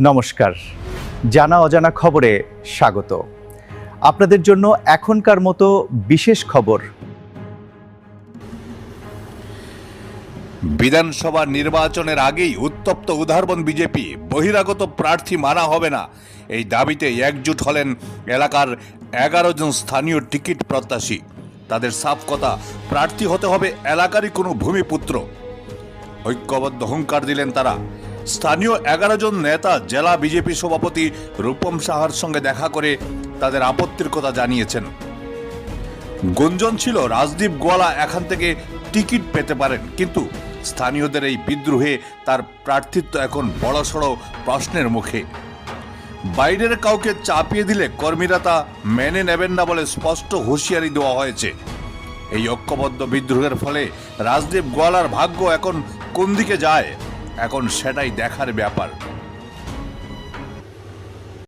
নমস্কার। জানা অজানা খবরে স্বাগত। আপনাদের জন্য এখনকার মতো বিশেষ খবর। বিধানসভা নির্বাচনের আগেই উত্তপ্ত উদাহরণ বিজেপি, বহিরাগত প্রার্থী মানা হবে না। এই দাবিতে একজুট হলেন এলাকার এগারো জন স্থানীয় টিকিট প্রত্যাশী। তাদের সাফ কথা, প্রার্থী হতে হবে এলাকারই কোনো ভূমিপুত্র। ঐক্যবদ্ধ হুঙ্কার দিলেন তারা। স্থানীয় এগারো জন নেতা জেলা বিজেপি সভাপতি রূপম সাহার সঙ্গে দেখা করে তাদের আপত্তির কথা জানিয়েছেন। গুঞ্জন ছিল, রাজদীপ গোয়ালা এখান থেকে টিকিট পেতে পারেন, কিন্তু স্থানীয়দের এই বিদ্রোহে তার প্রার্থিত্ব এখন বড়সড় প্রশ্নের মুখে। বাইরের কাউকে চাপিয়ে দিলে কর্মীরা তা মেনে নেবেন না বলে স্পষ্ট হুঁশিয়ারি দেওয়া হয়েছে। এই ঐক্যবদ্ধ বিদ্রোহের ফলে রাজদীপ গোয়ালার ভাগ্য এখন কোন দিকে যায়? এখন সেটাই দেখার ব্যাপার।